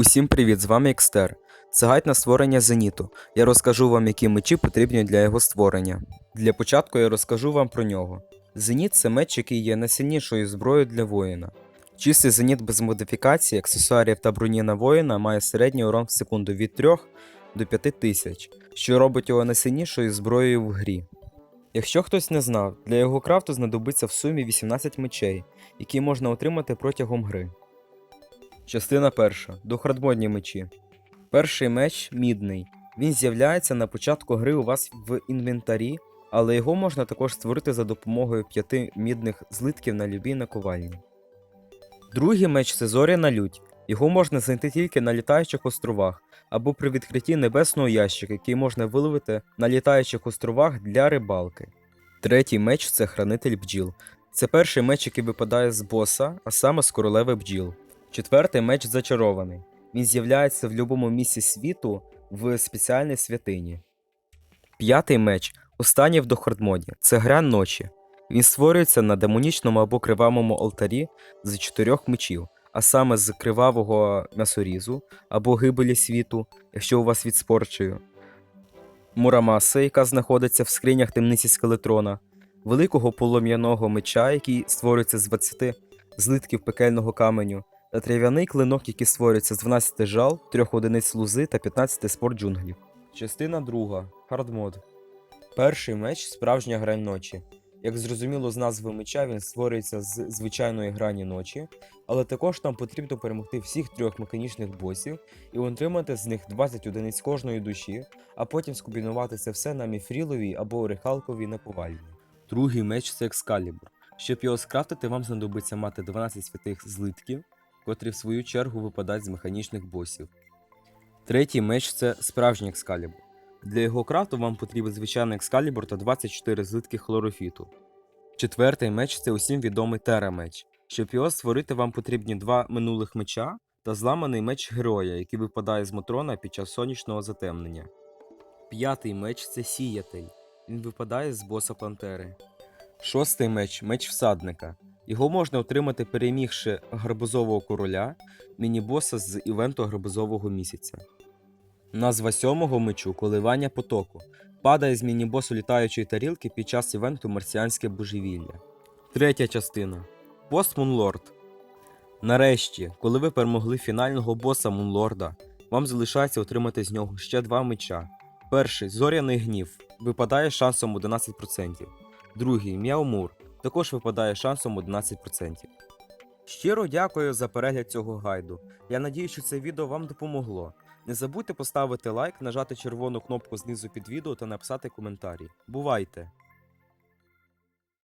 Усім привіт, з вами Екстер. Це гайд на створення зеніту. Я розкажу вам, які мечі потрібні для його створення. Для початку я розкажу вам про нього. Зеніт це меч, який є найсильнішою зброєю для воїна. Чистий зеніт без модифікації, аксесуарів та броні на воїна має середній урон в секунду від 3 до 5 тисяч, що робить його найсильнішою зброєю в грі. Якщо хтось не знав, для його крафту знадобиться в сумі 18 мечей, які можна отримати протягом гри. Частина перша. Дохрадмодні мечі. Перший меч мідний. Він з'являється на початку гри у вас в інвентарі, але його можна також створити за допомогою п'яти мідних злитків на любій наковальні. Другий меч це зоряна лють. Його можна знайти тільки на літаючих островах або при відкритті небесного ящика, який можна виловити на літаючих островах для рибалки. Третій меч це хранитель бджіл. Це перший меч, який випадає з боса, а саме з королеви бджіл. Четвертий меч зачарований. Він з'являється в будь-якому місці світу в спеціальній святині. П'ятий меч останній в дохардмоді. Це гра ночі. Він створюється на демонічному або кривавому алтарі з чотирьох мечів, а саме з кривавого м'ясорізу або гибелі світу, якщо у вас від спорчою, Мурамаси, яка знаходиться в скринях темниці скелетрона, великого полум'яного меча, який створюється з 20 злитків пекельного каменю, трав'яний клинок, який створюється з 12 жал, 3 одиниць лузи та 15 спор джунглів. Частина 2. Хардмод. Перший меч справжня грань ночі. Як зрозуміло з назви меча, він створюється з звичайної грані ночі, але також нам потрібно перемогти всіх трьох механічних босів і отримати з них 20 одиниць кожної душі, а потім скомбінувати це все на міфріловій або рехалковій наповальні. Другий меч це екскалібур. Щоб його скрафтити, вам знадобиться мати 12 святих злитків, котрі в свою чергу випадають з механічних босів. Третій меч це справжній екскалібур. Для його крафту вам потрібен звичайний екскалібур та 24 злитки хлорофіту. Четвертий меч це усім відомий терамеч. Щоб його створити, вам потрібні два минулих меча та зламаний меч героя, який випадає з Мотрона під час сонячного затемнення. П'ятий меч це сіятель. Він випадає з боса Пантери. Шостий меч меч всадника. Його можна отримати, перемігши гарбузового короля, міні-боса з івенту гарбузового місяця. Назва сьомого мечу коливання потоку. Падає з міні-босу літаючої тарілки під час івенту Марсіанське божевілля. Третя частина. Пост Мунлорд. Нарешті, коли ви перемогли фінального боса Мунлорда, вам залишається отримати з нього ще два меча. Перший зоряний гнів випадає шансом 11%. Другий Мяумур також випадає шансом 11%. Щиро дякую за перегляд цього гайду. Я надію, що це відео вам допомогло. Не забудьте поставити лайк, нажати червону кнопку знизу під відео та написати коментарі. Бувайте!